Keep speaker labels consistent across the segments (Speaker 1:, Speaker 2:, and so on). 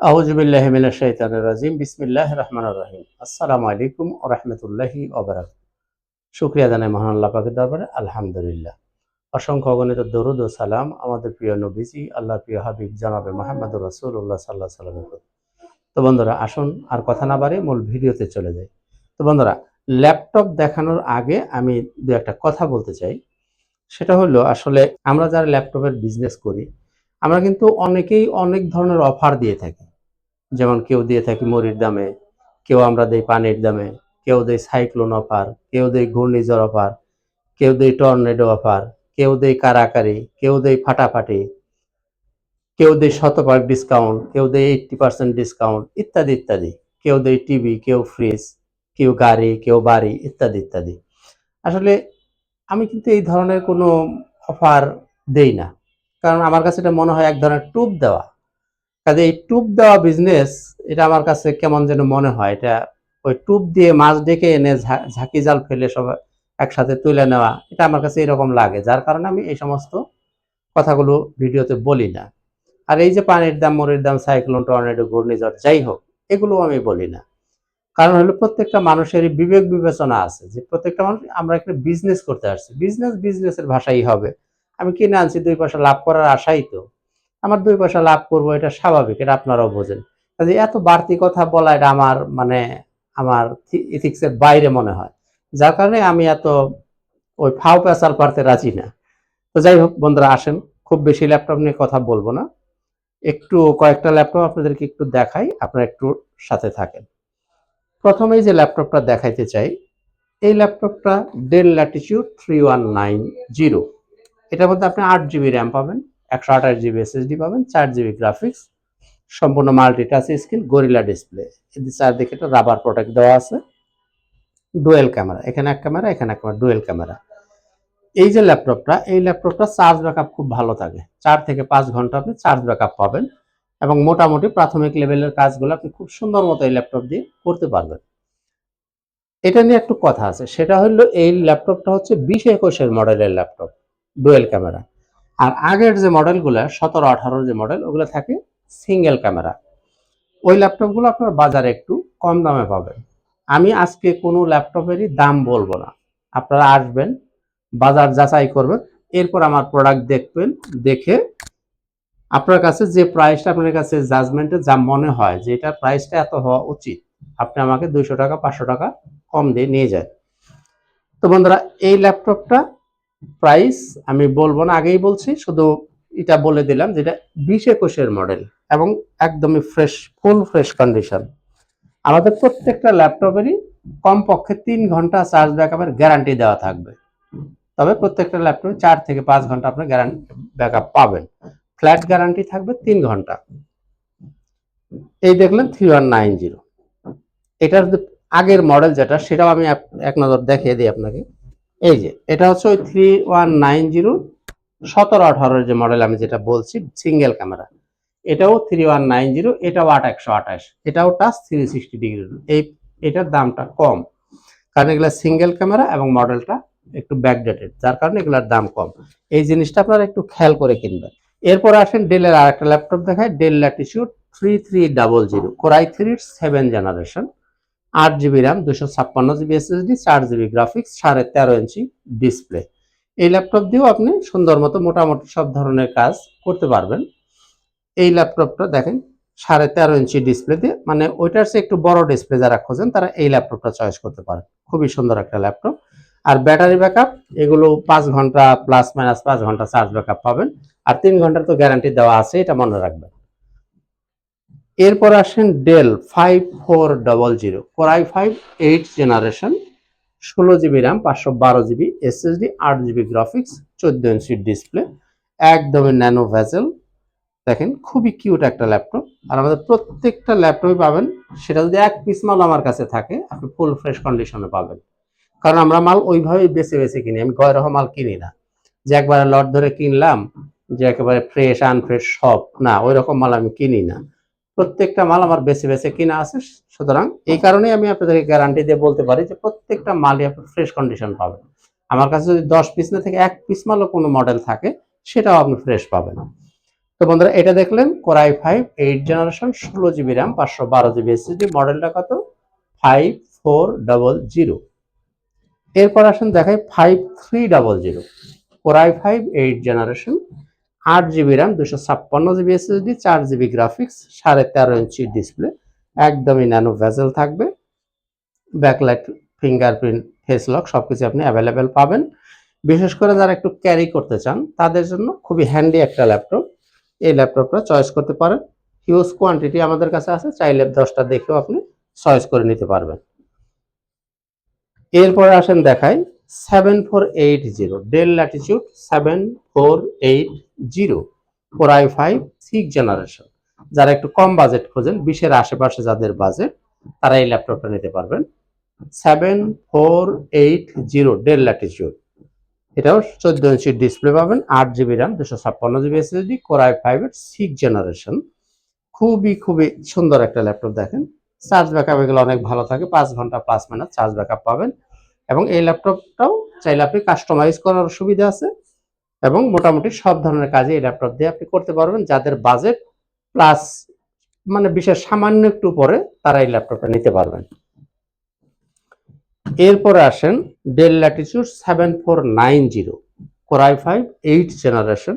Speaker 1: আউজুবিল্লাহ মিনাশ শাইতানির রাজিম। বিসমিল্লাহ রহমানির রহিম। আসসালামু আলাইকুম রাহমাতুল্লাহি ওয়া বারাকাতুহু। জানাই মহান আল্লাহ পাকের দরবারে। আলহামদুলিল্লাহ। অসংখ্য অগণিত দরুদ ও সালাম আমাদের প্রিয় নবীজি, আল্লাহর প্রিয় হাবিব জনাবে মুহাম্মদুর রাসূলুল্লাহ সাল্লাল্লাহু আলাইহি সাল্লামের। তো বন্ধুরা, আসুন আর কথা না বাড়িয়ে মূল ভিডিওতে চলে যাই। তো বন্ধুরা, ল্যাপটপ দেখানোর আগে আমি দু একটা কথা বলতে চাই। সেটা হলো, আসলে আমরা যারা ল্যাপটপের বিজনেস করি, আমরা কিন্তু অনেকেই অনেক ধরনের অফার দিয়ে থাকি। যেমন কেউ দিয়ে থাকি মুড়ির দামে, কেউ আমরা দেই পানির দামে, কেউ দেই সাইক্লোন অফার, কেউ দেই ঘূর্ণিঝড় অফার, কেউ দেই টর্নেডো অফার, কেউ দেই কারাকারি, কেউ দেই ফাটাফাটি, কেউ দেই শতভাগ ডিসকাউন্ট কেউ দেই এইটটি পার্সেন্ট ডিসকাউন্ট ইত্যাদি ইত্যাদি। কেউ দেই টিভি, কেউ ফ্রিজ কেউ গাড়ি, কেউ বাড়ি, ইত্যাদি ইত্যাদি। আসলে আমি কিন্তু এই ধরনের কোনো অফার দেই না। কারণ আমার কাছে এটা মনে হয় এক ধরনের টুপ দেওয়া। কাজে এই টুপ দেওয়া বিজনেস এটা আমার কাছে কেমন যেন মনে হয়। এটা ওই টুপ দিয়ে মাছ ডেকে এনে ঝাঁকি জাল ফেলে সব একসাথে তুলে নেওয়া, এটা আমার কাছে এরকম লাগে। যার কারণে আমি এই সমস্ত কথাগুলো ভিডিওতে বলি না। আর এই যে পানির দাম, মরির দাম সাইক্লোন টর্নেডো ঘূর্ণিঝড়, যাই হোক এগুলো আমি বলি না। কারণ হলো প্রত্যেকটা মানুষেরই বিবেক বিবেচনা আছে যে প্রত্যেকটা মানুষ, আমরা একটা বিজনেস করতে আসছি। বিজনেস বিজনেসের ভাষাই হবে। আমি কিনে আনছি, দুই পয়সা লাভ করার আশাই তো। আমার দুই পয়সা লাভ করব, এটা স্বাভাবিক, এটা আপনারাও বোঝেন। কাজে এত বাড়তি কথা বলা, এটা আমার মানে আমার ইথিক্সের বাইরে মনে হয়। যার কারণে আমি এত ওই ফাও পেঁচাল পারতে রাজি না। তো যাই হোক, বন্ধুরা, আসেন। খুব বেশি ল্যাপটপ নিয়ে কথা বলব না। একটু কয়েকটা ল্যাপটপ আপনাদেরকে একটু দেখাই, আপনারা একটু সাথে থাকেন। প্রথমেই যে ল্যাপটপটা দেখাইতে চাই, এই ল্যাপটপটা Dell Latitude three one nine zero এটার মধ্যে আপনি আট জিবি র্যাম পাবেন। একশো আঠাশ জিবি এসএসডি পাবেন, চার জিবি গ্রাফিক্স সম্পূর্ণ multi touch screen Gorilla display এদের চারদিকে একটা রাবার প্রোটেক্ট দেওয়া আছে ডুয়েল ক্যামেরা এখানে এক ক্যামেরা এখানে এক ক্যামেরা ডুয়েল ক্যামেরা এই যে ল্যাপটপটা এই ল্যাপটপটা চার্জ ব্যাকআপ খুব ভালো থাকে। চার থেকে পাঁচ ঘণ্টা আপনি চার্জ ব্যাকআপ পাবেন এবং মোটামুটি প্রাথমিক লেভেলের কাজগুলো আপনি খুব সুন্দর মতো এই ল্যাপটপ দিয়ে করতে পারবেন। এটা নিয়ে একটু কথা আছে, সেটা হলো এই ল্যাপটপটা হচ্ছে বিশ একুশের মডেলের ল্যাপটপ ডুয়েল ক্যামেরা আর আগের যে মডেলগুলো, সতেরো, আঠারোর যে মডেল, ওগুলো থাকে সিঙ্গেল ক্যামেরা ওই ল্যাপটপগুলো আপনার বাজারে একটু কম দামে পাবেন। আমি আজকে কোনো ল্যাপটপেরই দাম বলব না। আপনারা আসবেন, বাজার যাচাই করবেন, এরপর আমার প্রোডাক্ট দেখবেন, দেখে আপনার কাছে যে প্রাইসটা আপনার কাছে জাজমেন্টে যা মনে হয় যে এটার প্রাইসটা এত হওয়া উচিত, আপনি আমাকে দুইশো টাকা, পাঁচশো টাকা কম দিয়ে নিয়ে যান। তো বন্ধুরা, এই ল্যাপটপটা প্রাইস আমি বলব না, আগেই বলছি, শুধু এটা বলে দিলাম যেটা বিশ একুশের মডেল এবং একদমই ফ্রেশ ফুল ফ্রেশ কন্ডিশন আমাদের প্রত্যেকটা ল্যাপটপেরই কমপক্ষে তিন ঘণ্টা চার্জ ব্যাকআপের গ্যারান্টি দেওয়া থাকবে। তবে প্রত্যেকটা ল্যাপটপে চার থেকে পাঁচ ঘণ্টা আপনার গ্যারান্টি ব্যাকআপ পাবেন। ফ্ল্যাট গ্যারান্টি থাকবে তিন ঘণ্টা। এই দেখলেন থ্রি ওয়ান নাইন জিরো এটার আগের মডেল যেটা, সেটাও আমি এক নজর দেখিয়ে দিই আপনাকে। এই যে, এটা হচ্ছে ওই থ্রি ওয়ান নাইন জিরো সতেরো আঠারোর যে মডেল আমি যেটা বলছি সিঙ্গেল ক্যামেরা এটাও থ্রি ওয়ান নাইন জিরো এটাও আট একশো আঠাশ। এটাও টাচ থ্রি সিক্সটি ডিগ্রি এই, এটার দামটা কম। কারণ এগুলা সিঙ্গেল ক্যামেরা এবং মডেলটা একটু ব্যাকডেটেড যার কারণে এগুলার দাম কম। এই জিনিসটা আপনারা একটু খেয়াল করে কিনবেন। এরপর আসেন ডেলের আর একটা ল্যাপটপ দেখায় Dell Latitude three three double zero Core i থ্রির সেভেন জেনারেশন আট জিবি র্যাম দুশো ছাপ্পান্ন জিবি এসএসডি চার জিবি গ্রাফিক্স সাড়ে তেরো ইঞ্চি ডিসপ্লে এই ল্যাপটপ দিয়েও আপনি সুন্দর মতো মোটামুটি সব ধরনের কাজ করতে পারবেন। এই ল্যাপটপটা দেখেন, সাড়ে তেরো ইঞ্চি ডিসপ্লে দিয়ে মানে ওইটার চেয়ে একটু বড় ডিসপ্লে যারা খোঁজেন, তারা এই ল্যাপটপটা চয়েস করতে পারেন। খুবই সুন্দর একটা ল্যাপটপ আর ব্যাটারি ব্যাকআপ এগুলো পাঁচ ঘণ্টা প্লাস মাইনাস পাঁচ ঘণ্টা চার্জ ব্যাকআপ পাবেন। আর তিন ঘণ্টার তো গ্যারান্টি দেওয়া আছে, এটা মনে রাখবেন। এরপর আসেন Dell five four double zero Core i five eight generation ষোলো জিবি র্যাম পাঁচশো বারো জিবি এসএসডি আট জিবি গ্রাফিক্স চোদ্দ ইঞ্চি ডিসপ্লে একদমই ন্যানো ভেজেল দেখেন খুবই কিউট একটা ল্যাপটপ আর আমাদের প্রত্যেকটা ল্যাপটপই পাবেন, সেটা যদি এক পিস মাল আমার কাছে থাকে, আপনি ফুল ফ্রেশ কন্ডিশনে পাবেন। কারণ আমরা মাল ওইভাবেই বেছে বেছে কিনি, আমি গয়রহ মাল কিনি না। যে একবারে লট ধরে কিনলাম, যে একেবারে ফ্রেশ আনফ্রেশ সব, না ওই রকম মাল আমি কিনি না। প্রত্যেকটা মাল আমার বেছে বেছে কিনা আছে, সুতরাং এই কারণেই আমি আপনাদেরকে গ্যারান্টি দিয়ে বলতে পারি যে প্রত্যেকটা মালই আপনি ফ্রেশ কন্ডিশন পাবেন। আমার কাছে যদি দশ পিস না থেকে, এক পিস মালও কোনো মডেল থাকে, সেটাও আপনি ফ্রেশ পাবেন। তো বন্ধুরা, এটা দেখলেন Core i five eight generation ষোলো জিবি র্যাম পাঁচশো বারো জিবি এসএসডি মডেলটা কত? ফাইভ ফোর ডাবল জিরো এরপর আসেন দেখাই five three double zero Core i five eight generation আট জিবি র্যাম দুশো ছাপ্পান্ন জিবি এসএসডি চার জিবি গ্রাফিক্স সাড়ে তেরো ইঞ্চি ডিসপ্লে একদমই ন্যানো ভেজেল থাকবে। ব্যাকলাইট ফিঙ্গারপ্রিন্ট ফেস লক সব কিছু আপনি অ্যাভেলেবেল পাবেন। বিশেষ করে যারা একটু ক্যারি করতে চান, তাদের জন্য খুবই হ্যান্ডি একটা ল্যাপটপ এই ল্যাপটপটা চয়েস করতে পারেন। হিউজ কোয়ান্টিটি আমাদের কাছে আছে, চাইলে দশটা দেখেও আপনি চয়েস করে নিতে পারবেন। এরপরে আসেন দেখাই। Seven four eight zero Dell Latitude seven four eight zero four i five six generation যারা একটু কম বাজেট খোঁজেন, বিশের আশেপাশে যাদের বাজেট তারা এই ল্যাপটপটা নিতে পারবেন। Seven four eight zero Dell Latitude এটাও চোদ্দ ইঞ্চি ডিসপ্লে পাবেন, আট জিবি র্যাম দুশো ছাপ্পান্ন GB SSD Core i five এর সিক্স জেনারেশন খুবই খুবই সুন্দর একটা ল্যাপটপ দেখেন। চার্জ ব্যাকআপ এগুলো অনেক ভালো থাকে, পাঁচ ঘণ্টা প্লাস মাইনাস চার্জ ব্যাকআপ পাবেন। এবং এই ল্যাপটপটাও চাইলে আপনি কাস্টমাইজ করার সুবিধা আছে এবং মোটামুটি সব ধরনের কাজে এই ল্যাপটপ দিয়ে আপনি করতে পারবেন। যাদের বাজেট প্লাস মানে বিশেষ সামান্য একটু পরে তারা এই ল্যাপটপটা নিতে পারবেন। এরপরে আসেন Dell Latitude seven four nine zero Core i five eight generation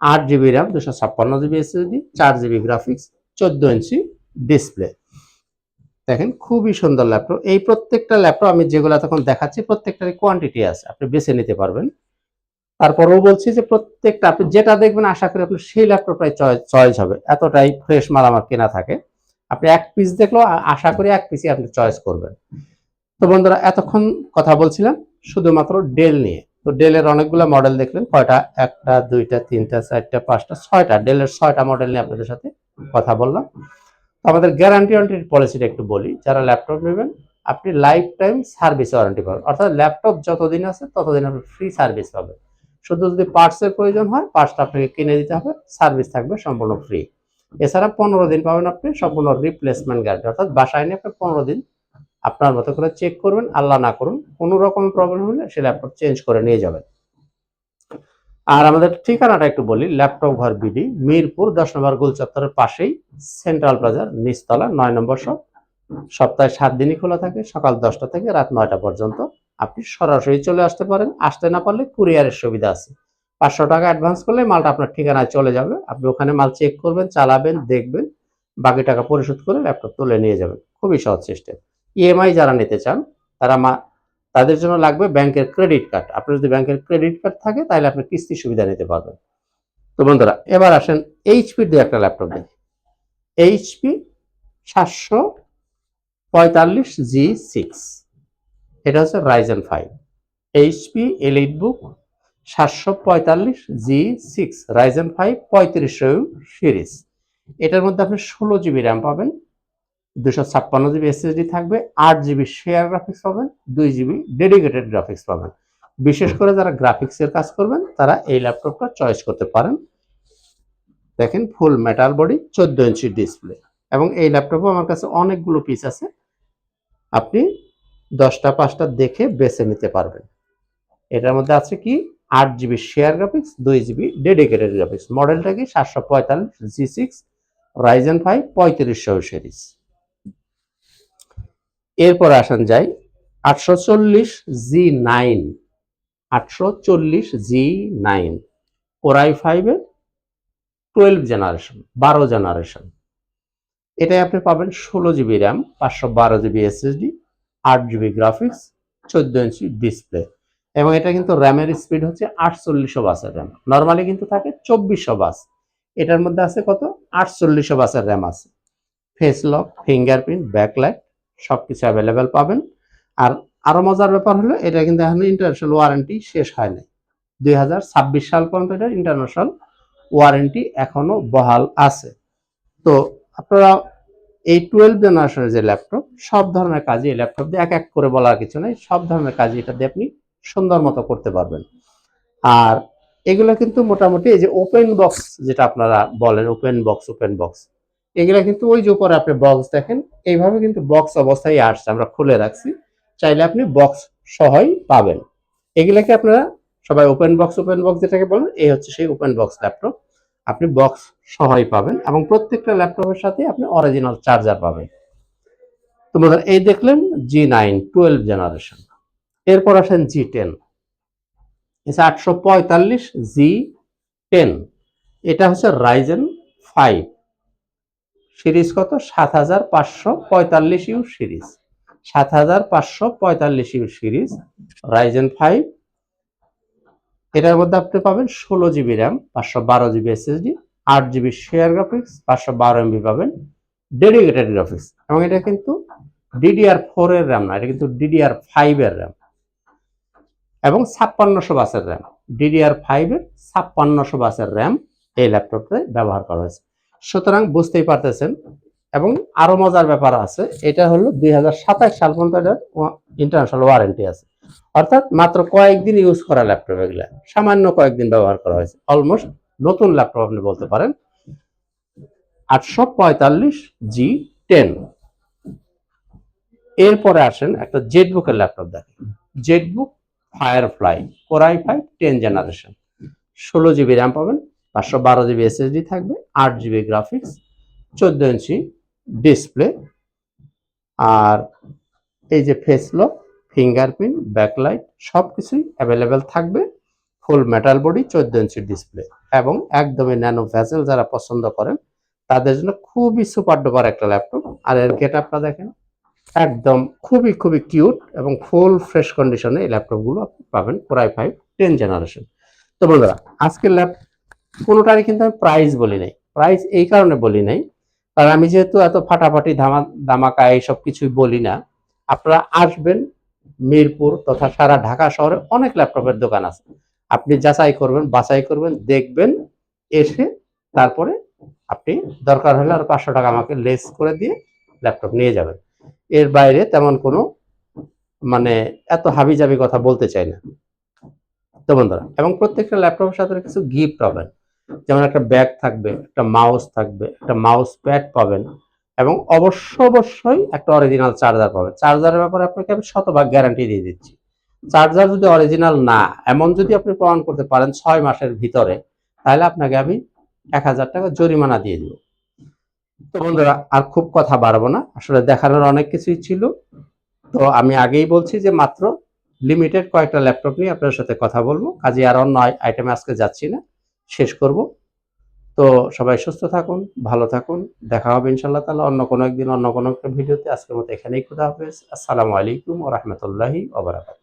Speaker 1: আট জিবি র্যাম দুশো ছাপ্পান্ন জিবি এসএসডি চার জিবি গ্রাফিক্স চোদ্দ ইঞ্চি ডিসপ্লে দেখেন, খুবই সুন্দর ল্যাপটপ। এই প্রত্যেকটা ল্যাপটপ আমি যেগুলো তখন দেখাচ্ছি, প্রত্যেকটারই কোয়ান্টিটি আছে, আপনি বেছে নিতে পারবেন। তারপরেও বলছি যে প্রত্যেকটা, আপনি যেটা দেখবেন, আশা করি আপনার সেই ল্যাপটপটাই চয়েস হবে। এতটাই ফ্রেশ মাল আমার কেনা থাকে। আপনি এক পিস দেখলেও আশা করি এক পিসই আপনি চয়েস করবেন। তো বন্ধুরা, এতক্ষণ কথা বলছিলাম, শুধুমাত্র ডেল নিয়ে। তো ডেলের অনেকগুলো মডেল দেখলেন, কয়টা? একটা, দুইটা, তিনটা, চারটা, পাঁচটা, ছয়টা। ডেলের ছয়টা মডেল নিয়ে আপনাদের সাথে কথা বললাম। আমাদের গ্যারান্টি ওয়ারেন্টি পলিসিটা একটু বলি। যারা ল্যাপটপ নেবেন, আপনি লাইফ টাইম সার্ভিস ওয়ারেন্টি পাবেন। অর্থাৎ ল্যাপটপ যতদিন আছে, ততদিন আপনি ফ্রি সার্ভিস পাবেন। শুধু যদি পার্টসের প্রয়োজন হয় পার্টসটা আপনাকে কিনে দিতে হবে সার্ভিস থাকবে সম্পূর্ণ ফ্রি এছাড়া পনেরো দিন পাবেন আপনি সম্পূর্ণ রিপ্লেসমেন্ট গ্যারান্টি অর্থাৎ বাসায় নিয়ে আপনি পনেরো দিন আপনার মতো করে চেক করবেন, আল্লাহ না করুন, কোনো রকম প্রবলেম হলে সে ল্যাপটপ চেঞ্জ করে নিয়ে যাবেন। আর আমাদের ঠিকানাটা একটু বলি, ল্যাপটপ ঘর বিডি, মিরপুর, দশ নম্বর গোল চত্বরের পাশেই সেন্ট্রাল প্লাজার নিচতলা, নয় নম্বর শপ। সপ্তাহে সাত দিনই খোলা থাকে, সকাল দশটা থেকে রাত নয়টা পর্যন্ত। আপনি সরাসরি চলে আসতে পারেন, আসতে না পারলে কুরিয়ারের সুবিধা আছে। পাঁচশো টাকা অ্যাডভান্স করলে মালটা আপনার ঠিকানায় চলে যাবে। আপনি ওখানে মাল চেক করবেন, চালাবেন, দেখবেন, বাকি টাকা পরিশোধ করে ল্যাপটপ তুলে নিয়ে যাবেন। খুবই সহজ সিস্টেম ইএমআই যারা নিতে চান, তারা মা তাদের জন্য লাগবে ব্যাংকের ক্রেডিট কার্ড। আপনার যদি ব্যাংকের ক্রেডিট কার্ড থাকে, তাহলে আপনি কিস্তি সুবিধা নিতে পারবেন। তো বন্ধুরা, এবার আসেন এইচপির দিয়ে একটা ল্যাপটপ দেখি। এইচপি সাতশো পঁয়তাল্লিশ জি সিক্স। এটা হচ্ছে রাইজেন ফাইভ এইচপি এলিট বুক সাতশো পঁয়তাল্লিশ জি সিক্স। রাইজেন ফাইভ পঁয়ত্রিশশো সিরিজ। এটার মধ্যে আপনি ষোলো জিবি র্যাম পাবেন। দুশো ছাপ্পান্ন জিবি এসএসডি থাকবে, আট জিবি শেয়ার গ্রাফিক্স পাবেন, দুই জিবি ডেডিকেটেড গ্রাফিক্স পাবেন। বিশেষ করে যারা গ্রাফিক্সের কাজ করবেন, তারা এই ল্যাপটপটা চয়েস করতে পারেন। দেখেন ফুল মেটাল বডি চোদ্দ ইঞ্চি ডিসপ্লে এবং এই ল্যাপটপও আমার কাছে অনেকগুলো পিস আছে। আপনি দশটা, পাঁচটা দেখে বেছে নিতে পারবেন। এটার মধ্যে আছে কি? আট জিবি শেয়ার গ্রাফিক্স দুই জিবি ডেডিকেটেড গ্রাফিক্স মডেলটা কি? সাতশো পঁয়তাল্লিশ জি সিক্স রাইজেন ফাইভ পঁয়ত্রিশশো সিরিজ এরপর আসেন যাই আটশো চল্লিশ জি নাইন, আটশো চল্লিশ জি নাইন কোরাই ফাইভের টুয়েলভ জেনারেশন বারো জেনারেশন এটাই আপনি পাবেন ষোলো জিবি র্যাম পাঁচশো বারো জিবি এসএসডি আট জিবি গ্রাফিক্স চোদ্দ ইঞ্চি ডিসপ্লে এবং এটা কিন্তু র্যামের স্পিড হচ্ছে আটচল্লিশশো বাসের র্যাম নর্মালি কিন্তু থাকে চব্বিশশো বাস এটার মধ্যে আছে কত? আটচল্লিশশো বাসের র্যাম আছে। ফেস লক ফিঙ্গারপ্রিন্ট ব্যাকলাইট সব কিছু অ্যাভেলেবেল পাবেন। আর আরও মজার ব্যাপার হলো, এটা কিন্তু এখন ইন্টারন্যাশনাল ওয়ারেন্টি শেষ হয় নাই। দুই হাজার ছাব্বিশ সাল পর্যন্ত এটা ইন্টারন্যাশনাল ওয়ারেন্টি এখনও বহাল আছে। তো আপনারা এই টুয়েলভ জেনারেশনের যে ল্যাপটপ সব ধরনের কাজে এই ল্যাপটপ দিয়ে এক এক করে বলার কিছু নেই। সব ধরনের কাজে এটা দিয়ে আপনি সুন্দর মতো করতে পারবেন। আর এগুলো কিন্তু মোটামুটি এই যে ওপেন বক্স যেটা আপনারা বলেন ওপেন বক্স ওপেন বক্স এগুলা কিন্তু ওই যে উপরে আপনি বক্স দেখেন, এইভাবে কিন্তু বক্স অবস্থায় আসছে, আমরা খুলে রাখছি। চাইলে আপনি বক্স সহই পাবেন। এগুলাকে আপনারা সবাই ওপেন বক্স ওপেন বক্স যেটাকে বলেন এই হচ্ছে সেই ওপেন বক্স ল্যাপটপ আপনি বক্স সহই পাবেন এবং প্রত্যেকটা ল্যাপটপের সাথে আপনি অরিজিনাল চার্জার পাবেন। তো বন্ধুরা, এই দেখলেন জি নাইন টুয়েলভ জেনারেশন এরপর আসেন জি টেন এসে আটশো পঁয়তাল্লিশ জি টেন এটা হচ্ছে রাইজেন ফাইভ সিরিজ কত? সাত হাজার পাঁচশো পঁয়তাল্লিশ ইউ সিরিজ। সাত হাজার পাঁচশো পঁয়তাল্লিশ ইউ সিরিজ। রাইজেন ফাইভ এটার মধ্যে আপনি পাবেন ষোলো জিবি র্যাম পাঁচশো বারো জিবি এসএসডি আট জিবি শেয়ার গ্রাফিক্স পাঁচশো বারো এমবি পাবেন ডেডিকেটেড গ্রাফিক্স এবং এটা কিন্তু ডিডিআর ফোর এর র্যাম না, এটা কিন্তু ডিডিআর ফাইভ এর র্যাম এবং ছাপ্পান্নশো বাসের র্যাম ডিডিআর ফাইভ এর ছাপ্পান্নশো বাসের র্যাম এই ল্যাপটপে ব্যবহার করা হয়েছে। সুতরাং বুঝতেই পারতেছেন। এবং আরও মজার ব্যাপার আছে, এটা হলো দুই সাল পর্যন্ত এটার ইন্টারন্যাশনাল ওয়ারেন্টি আছে। অর্থাৎ মাত্র কয়েকদিন ইউজ করা ল্যাপটপ এগুলা। সামান্য কয়েকদিন ব্যবহার করা হয়েছে। অলমোস্ট নতুন ল্যাপটপ আপনি বলতে পারেন। আটশো পঁয়তাল্লিশ জি টেন। এরপরে আসেন একটা জেটবুকের ল্যাপটপ দেখেন। Jetbook Firefly Core i five ten generation ষোলো জিবি র্যাম পাবেন। পাঁচশো বারো জিবি এসএসডি থাকবে, আট জিবি গ্রাফিক্স চোদ্দ ইঞ্চি ডিসপ্লে আর এই যে ফেস লক ফিঙ্গারপ্রিন্ট ব্যাকলাইট সব কিছুই অ্যাভেলেবেল থাকবে। ফুল মেটাল বডি চোদ্দ ইঞ্চি ডিসপ্লে এবং একদমই ন্যানো ভ্যাসেল যারা পছন্দ করেন, তাদের জন্য খুবই সুপার ডুপার একটা ল্যাপটপ আর এর গেট আপটা দেখেন, একদম খুবই খুবই কিউট এবং ফুল ফ্রেশ কন্ডিশনে এই ল্যাপটপগুলো আপনি পাবেন কোরাই ফাইভ টেন জেনারেশন তো বন্ধুরা, আজকের ল্যাপ কোনোটারই কিন্তু আমি প্রাইস বলি নাই। প্রাইস এই কারণে বলি নাই, কারণ আমি যেহেতু এত ফাটাফাটি ধামা দামাকা এইসব কিছুই বলি না, আপনারা আসবেন মিরপুর তথা সারা ঢাকা শহরে অনেক ল্যাপটপের দোকান আছে। আপনি যাচাই করবেন, বাছাই করবেন, দেখবেন, এসে তারপরে আপনি দরকার হলে আর পাঁচশো টাকা আমাকে লেস করে দিয়ে ল্যাপটপ নিয়ে যাবেন। এর বাইরে তেমন কোনো মানে এত হাবিজাবি কথা বলতে চাই না। তো বন্ধুরা, এবং প্রত্যেকটা ল্যাপটপের সাথে কিছু গিফট পাবেন। যেমন একটা ব্যাগ থাকবে, একটা মাউস থাকবে, একটা মাউস প্যাড পাবেন এবং অবশ্য অবশ্যই একটা অরিজিনাল চার্জার পাবেন। চার্জারের ব্যাপারে আপনাকে আমি শতভাগ গ্যারান্টি দিয়ে দিচ্ছি। চার্জার যদি অরিজিনাল না, এমন যদি আপনি প্রমাণ করতে পারেন ছয় মাসের ভিতরে, তাহলে আপনাকে আমি এক হাজার টাকা জরিমানা দিয়ে দিব। তো বন্ধুরা, আর খুব কথা বাড়বো না, আসলে দেখানোর অনেক কিছুই ছিল। তো আমি আগেই বলছি যে মাত্র লিমিটেড কয়েকটা ল্যাপটপ নিয়ে আপনার সাথে কথা বলব, কাজে আর অন্য আইটেমে আজকে যাচ্ছি না। শেষ করব। তো সবাই সুস্থ থাকুন, ভালো থাকুন। দেখা হবে ইনশাল্লাহ তাহলে অন্য কোনো একদিন, অন্য কোনো একটা ভিডিওতে। আজকের মতো এখানেই খুদা হাফেজ। আসসালামু আলাইকুম ও রহমতুল্লাহি